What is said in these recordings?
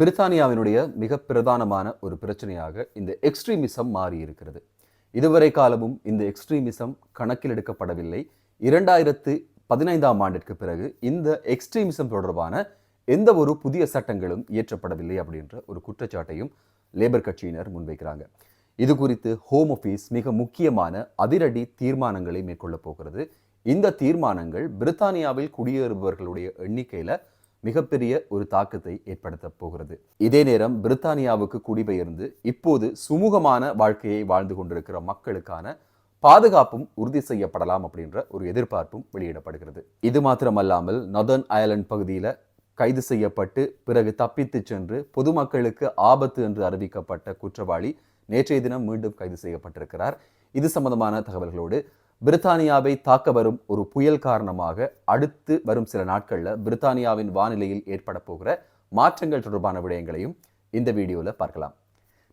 பிரித்தானியாவினுடைய மிக பிரதானமான ஒரு பிரச்சனையாக இந்த எக்ஸ்ட்ரீமிசம் மாறி இருக்கிறது இதுவரை காலமும் இந்த எக்ஸ்ட்ரீமிசம் கணக்கில் எடுக்கப்படவில்லை. இரண்டாயிரத்து பதினைந்தாம் ஆண்டிற்கு பிறகு இந்த எக்ஸ்ட்ரீமிசம் தொடர்பான எந்த ஒரு புதிய சட்டங்களும் இயற்றப்படவில்லை அப்படின்ற ஒரு குற்றச்சாட்டையும் லேபர் கட்சியினர் முன்வைக்கிறாங்க. இது குறித்து ஹோம் ஆஃபீஸ் மிக முக்கியமான அதிரடி தீர்மானங்களை மேற்கொள்ளப் போகிறது. இந்த தீர்மானங்கள் பிரித்தானியாவில் குடியேறுபவர்களுடைய எண்ணிக்கையில் மிகப்பெரிய ஒரு தாக்கத்தை ஏற்படுத்த போகிறது. இதே நேரம் பிரித்தானியாவுக்கு குடிபெயர்ந்து இப்போது சுமூகமான வாழ்க்கையை வாழ்ந்து கொண்டிருக்கிற மக்களுக்கான பாதுகாப்பும் உறுதி செய்யப்படலாம் அப்படின்ற ஒரு எதிர்பார்ப்பும் வெளியிடப்படுகிறது. இது மாத்திரமல்லாமல் நொதர்ன் அயர்லாந்து பகுதியில் கைது செய்யப்பட்டு பிறகு தப்பித்து சென்று பொதுமக்களுக்கு ஆபத்து என்று அறிவிக்கப்பட்ட குற்றவாளி நேற்றைய தினம் மீண்டும் கைது செய்யப்பட்டிருக்கிறார். இது சம்பந்தமான தகவல்களோடு பிரித்தானியாவை தாக்க வரும் ஒரு புயல் காரணமாக அடுத்து வரும் சில நாட்களில் பிரித்தானியாவின் வானிலையில் ஏற்பட போகிற மாற்றங்கள் தொடர்பான விடயங்களையும் இந்த வீடியோவில் பார்க்கலாம்.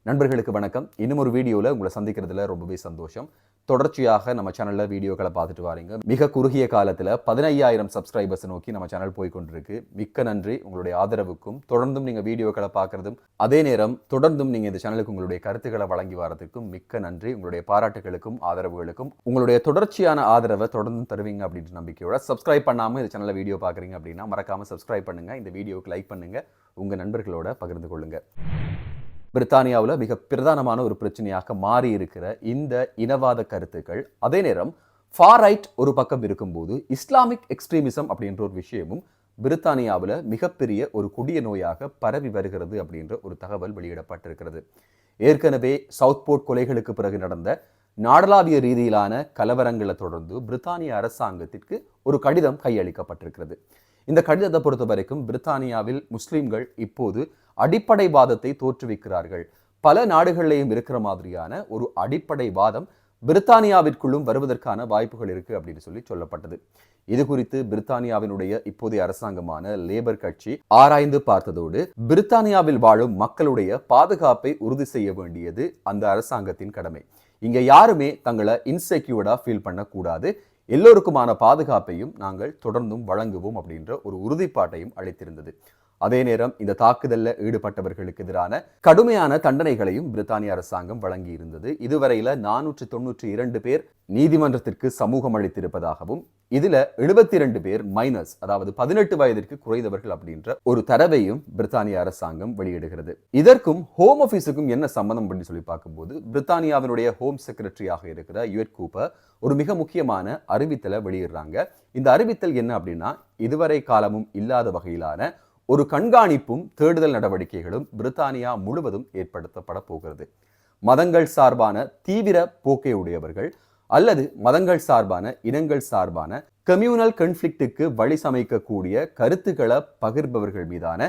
நண்பர்களுக்கு வணக்கம். இன்னும் ஒரு வீடியோவில் உங்களை சந்திக்கிறதுல ரொம்பவே சந்தோஷம். தொடர்ச்சியாக நம்ம சேனலில் வீடியோக்களை பார்த்துட்டு வரீங்க. மிக குறுகிய காலத்தில் பதினையாயிரம் சப்ஸ்கிரைபர்ஸ் நோக்கி நம்ம சேனல் போய் கொண்டிருக்கு. மிக்க நன்றி. உங்களுடைய ஆதரவுக்கும் தொடர்ந்தும் நீங்கள் வீடியோக்களை பார்க்குறதும் அதே நேரம் தொடர்ந்தும் நீங்கள் இந்த சேனலுக்கு உங்களுடைய கருத்துக்களை வழங்கி வரதுக்கும் மிக்க நன்றி. உங்களுடைய பாராட்டுகளுக்கும் ஆதரவுகளுக்கும் உங்களுடைய தொடர்ச்சியான ஆதரவை தொடர்ந்து தருவீங்க அப்படின்ற நம்பிக்கையோட சப்ஸ்கிரைப் பண்ணாமல் இந்த சேனலில் வீடியோ பார்க்குறீங்க அப்படின்னா மறக்காமல் சப்ஸ்கிரைப் பண்ணுங்கள் இந்த வீடியோவுக்கு லைக் பண்ணுங்கள் உங்கள் நண்பர்களோட பகிர்ந்து கொள்ளுங்கள் பிரித்தானியாவில் மிக பிரதானமான ஒரு பிரச்சனையாக மாறி இருக்கிற இந்த இனவாத கருத்துக்கள் அதே நேரம் ஃபார் ரைட் ஒரு பக்கம் இருக்கும்போது இஸ்லாமிக் எக்ஸ்ட்ரீமிசம் அப்படின்ற ஒரு விஷயமும் பிரித்தானியாவில் மிகப்பெரிய ஒரு கொடிய நோயாக பரவி வருகிறது அப்படின்ற ஒரு தகவல் வெளியிடப்பட்டிருக்கிறது. ஏற்கனவே சவுத் போர்ட் கொலைகளுக்கு பிறகு நடந்த நாடளாவிய ரீதியிலான கலவரங்களை தொடர்ந்து பிரித்தானிய அரசாங்கத்திற்கு ஒரு கடிதம் கையளிக்கப்பட்டிருக்கிறது. இந்த கடிதத்தை பொறுத்த வரைக்கும் பிரித்தானியாவில் முஸ்லீம்கள் இப்போது அடிப்படைவாதத்தை தோற்றுவிக்கிறார்கள். பல நாடுகளிலேயும் இருக்கிற மாதிரியான ஒரு அடிப்படைவாதம் பிரித்தானியாவிற்குள்ளும் வருவதற்கான வாய்ப்புகள் இருக்கு அப்படின்னு சொல்லி சொல்லப்பட்டது. இது குறித்து பிரித்தானியாவினுடைய இப்போதைய அரசாங்கமான லேபர் கட்சி ஆராய்ந்து பார்த்ததோடு பிரித்தானியாவில் வாழும் மக்களுடைய பாதுகாப்பை உறுதி செய்ய வேண்டியது அந்த அரசாங்கத்தின் கடமை. இங்க யாருமே தங்களை இன்செக்யூர்டா ஃபீல் பண்ணக்கூடாது. எல்லோருக்குமான பாதுகாப்பையும் நாங்கள் தொடர்ந்தும் வழங்குவோம் அப்படின்ற ஒரு உறுதிப்பாட்டையும் அளித்திருந்தது. அதே நேரம் இந்த தாக்குதலில் ஈடுபட்டவர்களுக்கு எதிரான கடுமையான தண்டனைகளையும் பிரித்தானிய அரசாங்கம் வழங்கி இருந்தது இதுவரையில நானூற்று தொன்னூற்றி இரண்டு பேர் நீதிமன்றத்திற்கு சமூகம் அளித்திருப்பதாகவும் இதுல எழுபத்தி இரண்டு பேர் மைனஸ் அதாவது பதினெட்டு வயதிற்கு குறைந்தவர்கள் அப்படின்ற ஒரு தரவையும் பிரித்தானிய அரசாங்கம் வெளியிடுகிறது. இதற்கும் ஹோம் ஆஃபீஸுக்கும் என்ன சம்பந்தம் அப்படின்னு சொல்லி பார்க்கும்போது பிரித்தானியாவினுடைய ஹோம் செக்ரட்டரியாக இருக்கிற யுஎட் கூப்பர் ஒரு மிக முக்கியமான அறிவித்தலை வெளியிடுறாங்க. இந்த அறிவித்தல் என்ன அப்படின்னா இதுவரை காலமும் இல்லாத வகையிலான ஒரு கண்காணிப்பும் தேடுதல் நடவடிக்கைகளும் பிரித்தானியா முழுவதும் ஏற்படுத்தப்பட போகிறது. மதங்கள் சார்பான தீவிர போக்கை உடையவர்கள் அல்லது மதங்கள் சார்பான இனங்கள் சார்பான கம்யூனல் கன்ஃப்ளிக்ட்டுக்கு வழி சமைக்கக்கூடிய கருத்துக்களை பகிர்பவர்கள் மீதான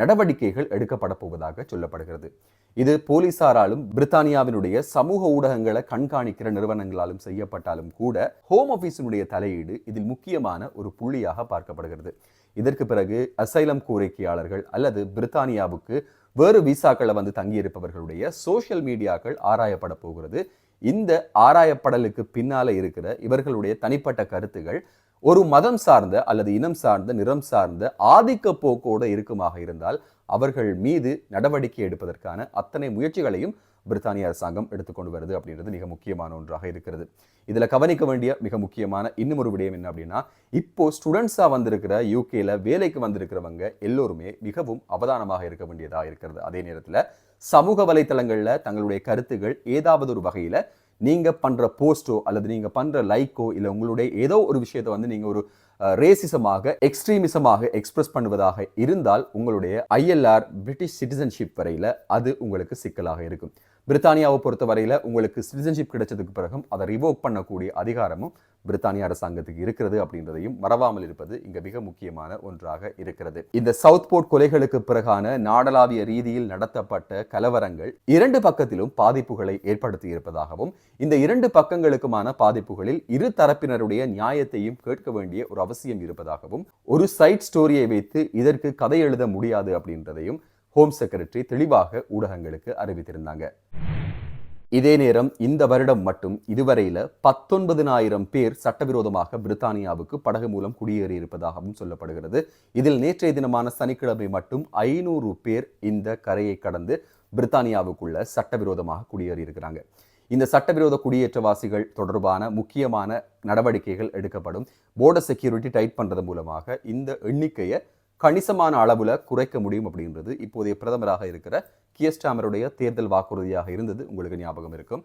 நடவடிக்கைகள் எடுக்கப்பட போவதாக சொல்லப்படுகிறது. இது போலீசாராலும் பிரித்தானியாவினுடைய சமூக ஊடகங்களை கண்காணிக்கிற நிறுவனங்களாலும் செய்யப்பட்டாலும் கூட ஹோம் ஆஃபீஸினுடைய தலையீடு இதில் முக்கியமான ஒரு புள்ளியாக பார்க்கப்படுகிறது. இதற்கு பிறகு அசைலம் கோரிக்கையாளர்கள் அல்லது பிரித்தானியாவுக்கு வேறு விசாக்களை வந்து தங்கியிருப்பவர்களுடைய சோஷியல் மீடியாக்கள் ஆராயப்பட போகிறது. இந்த ஆராயப்படலுக்கு பின்னால இருக்கிற இவர்களுடைய தனிப்பட்ட கருத்துகள் ஒரு மதம் சார்ந்த அல்லது இனம் சார்ந்த நிறம் சார்ந்த ஆதிக்க போக்கோடு இருக்குமாக இருந்தால் அவர்கள் மீது நடவடிக்கை எடுப்பதற்கான அத்தனை முயற்சிகளையும் பிரித்தானிய அரசாங்கம் எடுத்துக்கொண்டு வருது அப்படின்றது மிக முக்கியமான ஒன்றாக இருக்கிறது. இதில் கவனிக்க வேண்டிய மிக முக்கியமான இன்னும் ஒரு விடயம் என்ன அப்படின்னா இப்போ ஸ்டூடெண்ட்ஸாக வந்திருக்கிற யூகேல வேலைக்கு வந்திருக்கிறவங்க எல்லோருமே மிகவும் அவதானமாக இருக்க வேண்டியதாக இருக்கிறது. அதே நேரத்தில் சமூக வலைத்தளங்களில் தங்களுடைய கருத்துகள் ஏதாவது ஒரு வகையில் நீங்க பண்ற போஸ்ட்டோ அல்லது நீங்க பண்ற லைக்கோ இல்லை உங்களுடைய ஏதோ ஒரு விஷயத்தை வந்து நீங்க ஒரு ரேசிசமாக எக்ஸ்ட்ரீமிசமாக எக்ஸ்பிரஸ் பண்ணுவதாக இருந்தால் உங்களுடைய ஐஎல்ஆர் பிரிட்டிஷ் சிட்டிசன்ஷிப் வரையில அது உங்களுக்கு சிக்கலாக இருக்கும். பிரித்தானியாவை பொறுத்த வரையில் உங்களுக்கு சிட்டிசன்ஷிப் கிடைச்சதுக்கு பிறகும் அதை ரிவோக் பண்ணக்கூடிய அதிகாரமும் பிரித்தானிய அரசாங்கத்துக்கு இருக்கிறது அப்படின்றதையும் மறவாமல் இருப்பது இங்க மிக முக்கியமான ஒன்றாக இருக்கிறது. இந்த சவுத் போர்ட் கொலைகளுக்கு பிறகான நாடளாவிய ரீதியில் நடத்தப்பட்ட கலவரங்கள் இரண்டு பக்கத்திலும் பாதிப்புகளை ஏற்படுத்தி இருப்பதாகவும் இந்த இரண்டு பக்கங்களுக்குமான பாதிப்புகளில் இரு தரப்பினருடைய நியாயத்தையும் கேட்க வேண்டிய ஒரு அவசியம் இருப்பதாகவும் ஒரு சைட் ஸ்டோரியை வைத்து இதற்கு கதை எழுத முடியாது அப்படின்றதையும் ஹோம் செக்ரட்டரி தெளிவாக ஊடகங்களுக்கு அறிவித்திருந்தாங்க. இதே நேரம் இந்த வருடம் மட்டும் இதுவரையில பத்தொன்பதினாயிரம் பேர் சட்டவிரோதமாக பிரித்தானியாவுக்கு படகு மூலம் குடியேறி இருப்பதாகவும் சொல்லப்படுகிறது. இதில் நேற்றைய தினமான சனிக்கிழமை மட்டும் ஐநூறு பேர் இந்த கரையை கடந்து பிரித்தானியாவுக்குள்ள சட்டவிரோதமாக குடியேறி இருக்கிறாங்க இந்த சட்டவிரோத குடியேற்றவாசிகள் தொடர்பான முக்கியமான நடவடிக்கைகள் எடுக்கப்படும். போர்டர் செக்யூரிட்டி டைட் பண்றது மூலமாக இந்த எண்ணிக்கையை கணிசமான அளவுல குறைக்க முடியும் அப்படின்றது இப்போதைய பிரதமராக இருக்கிற கியஸ்டாமருடைய தேர்தல் வாக்குறுதியாக இருந்தது. உங்களுக்கு ஞாபகம் இருக்கும்.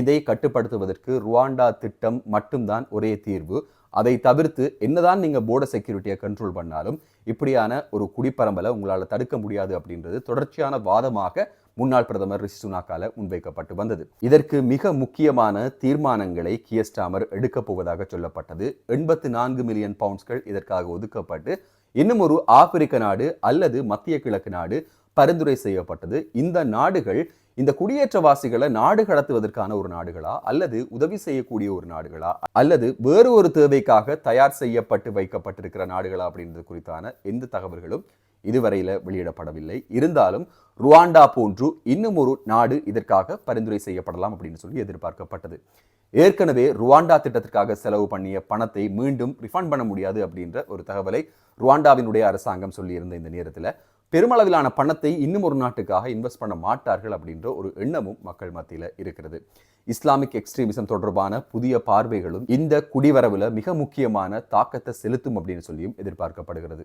இதை கட்டுப்படுத்துவதற்கு ருவாண்டா திட்டம் மட்டும்தான் ஒரே தீர்வு. அதை தவிர்த்து என்னதான் நீங்க போர்டர் செக்யூரிட்டியை கண்ட்ரோல் பண்ணாலும் இப்படியான ஒரு குடிப்பரம்பலை உங்களால் தடுக்க முடியாது அப்படின்றது தொடர்ச்சியான வாதமாக முன்னாள் பிரதமர் ரிஷி சுனாக்கால முன்வைக்கப்பட்டு வந்தது. இதற்கு மிக முக்கியமான தீர்மானங்களை கியஸ்டாமர் எடுக்கப் போவதாக சொல்லப்பட்டது. எண்பத்து நான்கு மில்லியன் பவுண்ட்ஸ்கள் இதற்காக ஒதுக்கப்பட்டு இன்னும் ஒரு ஆப்பிரிக்க நாடு அல்லது மத்திய கிழக்கு நாடு பரிந்துரை செய்யப்பட்டது. இந்த நாடுகள் இந்த குடியேற்றவாசிகளை நாடு கடத்துவதற்கான ஒரு நாடுகளா அல்லது உதவி செய்யக்கூடிய ஒரு நாடுகளா அல்லது வேறு ஒரு தேவைக்காக தயார் செய்யப்பட்டு வைக்கப்பட்டிருக்கிற நாடுகளா அப்படின்றது குறித்தான எந்த தகவல்களும் இதுவரையில வெளியிடப்படவில்லை. இருந்தாலும் ருவாண்டா போன்று இன்னும் ஒரு நாடு இதற்காக பரிந்துரை செய்யப்படலாம் அப்படின்னு சொல்லி எதிர்பார்க்கப்பட்டது. ஏற்கனவே ருவாண்டா திட்டத்திற்காக செலவு பண்ணிய பணத்தை மீண்டும் ரிஃபண்ட் பண்ண முடியாது அப்படின்ற ஒரு தகவலை ருவாண்டாவினுடைய அரசாங்கம் சொல்லியிருந்த இந்த நேரத்தில் பெருமளவிலான பணத்தை இன்னும் ஒரு நாட்டுக்காக இன்வெஸ்ட் பண்ண மாட்டார்கள் அப்படின்ற ஒரு எண்ணமும் மக்கள் மத்தியில் இருக்கிறது. இஸ்லாமிக் எக்ஸ்ட்ரீமிசம் தொடர்பான புதிய பார்வைகளும் இந்த குடிவரவுல மிக முக்கியமான தாக்கத்தை செலுத்தும் அப்படின்னு சொல்லியும் எதிர்பார்க்கப்படுகிறது.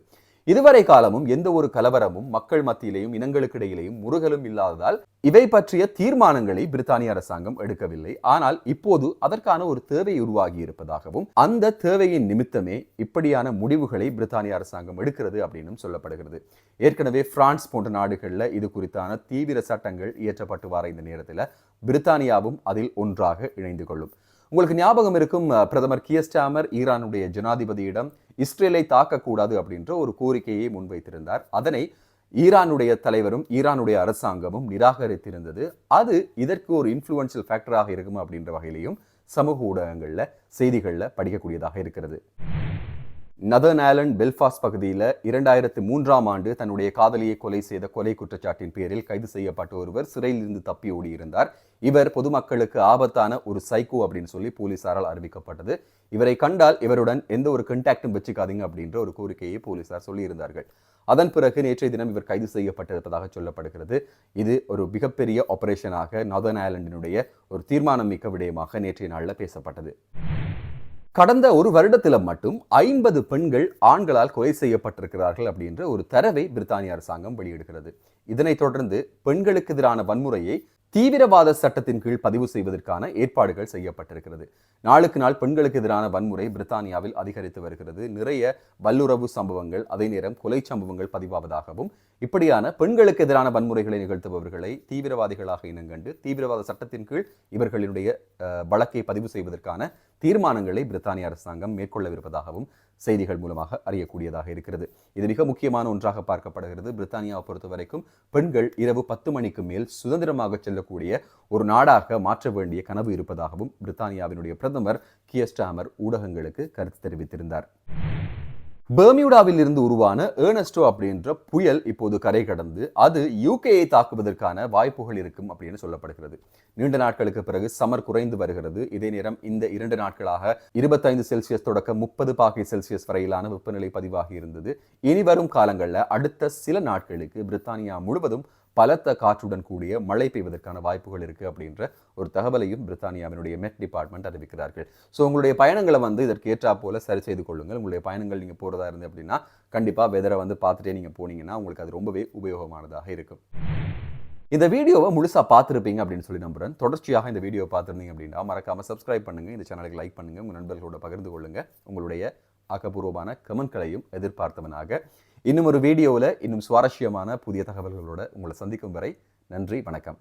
இதுவரை காலமும் எந்த ஒரு கலவரமும் மக்கள் மத்தியிலேயும் இனங்களுக்கு இடையிலேயும் முருகலும் இல்லாததால் இவை பற்றிய தீர்மானங்களை பிரித்தானிய அரசாங்கம் எடுக்கவில்லை. ஆனால் இப்போது அதற்கான ஒரு தேவை உருவாகி இருப்பதாகவும் அந்த தேவையின் நிமித்தமே இப்படியான முடிவுகளை பிரித்தானிய அரசாங்கம் எடுக்கிறது அப்படின்னும் சொல்லப்படுகிறது. ஏற்கனவே பிரான்ஸ் போன்ற நாடுகளில் இது குறித்தான தீவிர சட்டங்கள் இயற்றப்பட்டு வர இந்த நேரத்தில் பிரித்தானியாவும் அதில் ஒன்றாக இணைந்து கொள்ளும். உங்களுக்கு ஞாபகம் இருக்கும் பிரதமர் கியஸ்டாமர் ஈரானுடைய ஜனாதிபதியிடம் இஸ்ரேலை தாக்கக்கூடாது அப்படின்ற ஒரு கோரிக்கையை முன்வைத்திருந்தார். அதனை ஈரானுடைய தலைவரும் ஈரானுடைய அரசாங்கமும் நிராகரித்திருந்தது. அது இதற்கு ஒரு இன்ஃப்ளூயன்சியல் ஃபேக்டராக இருக்கும் அப்படின்ற வகையிலையும் சமூக ஊடகங்களில் செய்திகளில் படிக்கக்கூடியதாக இருக்கிறது. நதர்ன் ஐலண்ட் பெல்ஃபாஸ்ட் பகுதியில் இரண்டாயிரத்து மூன்றாம் ஆண்டு தன்னுடைய காதலியை கொலை செய்த கொலை குற்றச்சாட்டின் பேரில் கைது செய்யப்பட்ட ஒருவர் சிறையில் இருந்து தப்பி ஓடியிருந்தார். இவர் பொதுமக்களுக்கு ஆபத்தான ஒரு சைக்கோ அப்படின்னு சொல்லி போலீசாரால் அறிவிக்கப்பட்டது. இவரை கண்டால் இவருடன் எந்த ஒரு கண்டாக்டும் வச்சுக்காதீங்க அப்படின்ற ஒரு கோரிக்கையை போலீசார் சொல்லியிருந்தார்கள். அதன் பிறகு நேற்றைய தினம் இவர் கைது செய்யப்பட்டிருப்பதாக சொல்லப்படுகிறது. இது ஒரு மிகப்பெரிய ஆபரேஷனாக நதர்ன் ஐலண்டினுடைய ஒரு தீர்மானம் மிக்க விடயமாக நேற்றைய நாளில் பேசப்பட்டது. கடந்த ஒரு வருடத்தில் மட்டும் ஐம்பது பெண்கள் ஆண்களால் கொலை செய்யப்பட்டிருக்கிறார்கள் அப்படின்ற ஒரு தரவை பிரித்தானிய அரசாங்கம் வெளியிடுகிறது. இதனைத் தொடர்ந்து பெண்களுக்கு எதிரான வன்முறையை தீவிரவாத சட்டத்தின் கீழ் பதிவு செய்வதற்கான ஏற்பாடுகள் செய்யப்பட்டிருக்கிறது. நாளுக்கு நாள் பெண்களுக்கு எதிரான வன்முறை பிரித்தானியாவில் அதிகரித்து வருகிறது. நிறைய வல்லுறவு சம்பவங்கள் அதே நேரம் கொலை சம்பவங்கள் பதிவாவதாகவும் இப்படியான பெண்களுக்கு எதிரான வன்முறைகளை நிகழ்த்துபவர்களை தீவிரவாதிகளாக இனங்கண்டு தீவிரவாத சட்டத்தின் கீழ் இவர்களினுடைய வழக்கை பதிவு செய்வதற்கான தீர்மானங்களை பிரித்தானிய அரசாங்கம் மேற்கொள்ளவிருப்பதாகவும் செய்திகள் மூலமாக அறியக்கூடியதாக இருக்கிறது. இது மிக முக்கியமான ஒன்றாக பார்க்கப்படுகிறது. பிரித்தானியாவை பொறுத்த வரைக்கும் பெண்கள் இரவு பத்து மணிக்கு மேல் சுதந்திரமாக செல்லக்கூடிய ஒரு நாடாக மாற்ற வேண்டிய கனவு இருப்பதாகவும் பிரித்தானியாவினுடைய பிரதமர் கியஸ்டாமர் ஊடகங்களுக்கு கருத்து தெரிவித்திருந்தார். பெர்மியூடாவில் இருந்து உருவான ஏர்னஸ்டோ அப்படின்ற புயல் இப்போது கரை கடந்து அது யூகேயை தாக்குவதற்கான வாய்ப்புகள் இருக்கும் அப்படின்னு சொல்லப்படுகிறது. நீண்ட நாட்களுக்கு பிறகு சமர் குறைந்து வருகிறது. இதே நேரம் இந்த இரண்டு நாட்களாக இருபத்தைந்து செல்சியஸ் தொடக்க முப்பது பாகை செல்சியஸ் வரையிலான வெப்பநிலை பதிவாகி இருந்தது. இனி வரும் காலங்களில் அடுத்த சில நாட்களுக்கு பிரித்தானியா முழுவதும் பலத்த காற்றுடன் கூடிய மழை பெய்வதற்கான வாய்ப்புகள் இருக்குது அப்படின்ற ஒரு தகவலையும் பிரித்தானியாவினுடைய மெட் டிபார்ட்மெண்ட் அறிவிக்கிறார்கள். ஸோ உங்களுடைய பயணங்களை வந்து இதற்கு ஏற்றா போல சரி செய்து கொள்ளுங்கள். உங்களுடைய பயணங்கள் நீங்கள் போகிறதா இருந்து அப்படின்னா கண்டிப்பாக வெதரை வந்து பார்த்துட்டே நீங்கள் போனீங்கன்னா உங்களுக்கு அது ரொம்பவே உபயோகமானதாக இருக்கும். இந்த வீடியோவை முழுசாக பார்த்துருப்பீங்க அப்படின்னு சொல்லி நம்புறேன். தொடர்ச்சியாக இந்த வீடியோ பார்த்துருந்தீங்க அப்படின்னா மறக்காமல் சப்ஸ்கிரைப் பண்ணுங்கள் இந்த சேனலுக்கு லைக் பண்ணுங்கள் உங்கள் நண்பர்களோட பகிர்ந்து கொள்ளுங்கள் உங்களுடைய ஆக்கப்பூர்வமான கமெண்ட்களையும் எதிர்பார்த்தவனாக இன்னும் ஒரு வீடியோவில் இன்னும் சுவாரஸ்யமான புதிய தகவல்களோட உங்களை சந்திக்கும் வரை நன்றி வணக்கம்.